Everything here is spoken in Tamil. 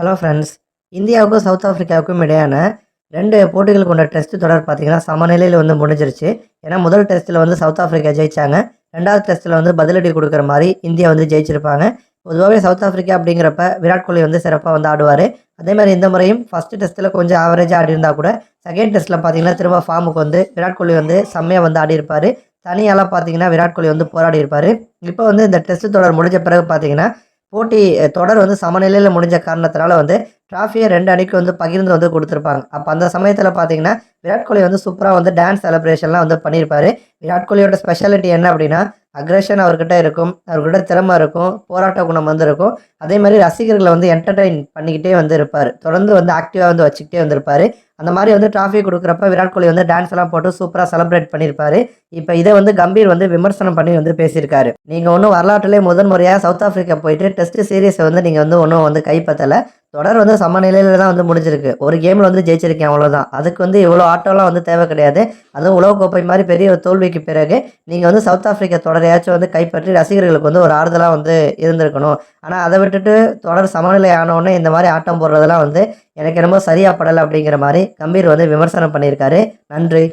ஹலோ ஃப்ரெண்ட்ஸ் இந்தியாவுக்கும் சவுத் ஆஃப்ரிக்காவுக்கும் இடையான ரெண்டு போட்டிகள் கொண்ட டெஸ்ட் தொடர் பார்த்தீங்கன்னா சமநிலையில் வந்து முடிஞ்சிருச்சு. ஏன்னா முதல் டெஸ்ட்டில் வந்து சவுத் ஆஃப்ரிக்கா ஜெயித்தாங்க ரெண்டாவது டெஸ்ட்டில் வந்து பதிலடி கொடுக்குற மாதிரி இந்தியா வந்து ஜெயிச்சிருப்பாங்க. பொதுவாகவே சவுத் ஆஃப்ரிக்கா அப்படிங்கிறப்ப விராட் கோலி வந்து சிறப்பாக வந்து ஆடுவார். அதே மாதிரி இந்த முறையும் ஃபஸ்ட்டு டெஸ்ட்டில் கொஞ்சம் ஆவரேஜாக ஆடி இருந்தால் கூட செகண்ட் டெஸ்ட்டில் பார்த்தீங்கன்னா திரும்ப ஃபார்முக்கு வந்து விராட் கோலி வந்து செம்மையாக வந்து ஆடி இருப்பார் தனியாலாம் பார்த்தீங்கன்னா விராட் கோலி வந்து போராடி இருப்பார் இப்போ வந்து இந்த டெஸ்ட் தொடர் முடிஞ்ச பிறகு பார்த்தீங்கன்னா போட்டி தொடர் வந்து சமநிலையில் முடிஞ்ச காரணத்தினால வந்து ட்ராஃபியை ரெண்டு அணிக்கு வந்து பகிர்ந்து வந்து கொடுத்துருப்பாங்க. அப்போ அந்த சமயத்தில் பார்த்தீங்கன்னா விராட் கோலி வந்து சூப்பராக வந்து டான்ஸ் செலிப்ரேஷன்லாம் வந்து பண்ணியிருப்பாரு. விராட் கோலியோட ஸ்பெஷாலிட்டி என்ன அப்படின்னா அக்ரஷன் அவர்கிட்ட இருக்கும் அவர்கிட்ட திறமை இருக்கும் போராட்ட குணம் வந்து இருக்கும் அதே மாதிரி ரசிகர்களை வந்து என்டர்டெயின் பண்ணிக்கிட்டே வந்து இருப்பார் தொடர்ந்து வந்து ஆக்டிவாக வந்து வச்சுக்கிட்டே வந்திருப்பார். அந்த மாதிரி வந்து ட்ராஃபி கொடுக்குறப்ப விராட் கோலி வந்து டான்ஸ் எல்லாம் போட்டு சூப்பராக செலிப்ரேட் பண்ணியிருப்பாரு இப்போ இதை வந்து கம்பீர் வந்து விமர்சனம் பண்ணி வந்து பேசியிருக்காரு. நீங்கள் ஒன்றும் வரலாற்றிலே முதன் முறையாக சவுத் ஆஃப்ரிக்கா போயிட்டு டெஸ்ட் சீரீஸை வந்து நீங்கள் வந்து ஒன்றும் வந்து கைப்பற்றலை. தொடர் வந்து சமநிலையில தான் வந்து முடிஞ்சிருக்கு. ஒரு கேமில் வந்து ஜெயிச்சிருக்கேன் அவ்வளோதான் அதுக்கு வந்து இவ்வளோ ஆட்டம்லாம் வந்து தேவை கிடையாது. அதுவும் உலகக்கோப்பை மாதிரி பெரிய ஒரு தோல்விக்கு பிறகு நீங்கள் வந்து சவுத் ஆஃப்ரிக்கா தொடரையாச்சும் வந்து கைப்பற்றி ரசிகர்களுக்கு வந்து ஒரு ஆறுதலாக வந்து இருந்திருக்கணும். ஆனால் அதை விட்டுட்டு தொடர் சமநிலை ஆனவுடனே இந்த மாதிரி ஆட்டம் போடுறதெல்லாம் வந்து எனக்கு என்னமோ சரியாக படலை அப்படிங்கிற மாதிரி கம்பீர் வந்து விமர்சனம் பண்ணியிருக்காரு. நன்றி.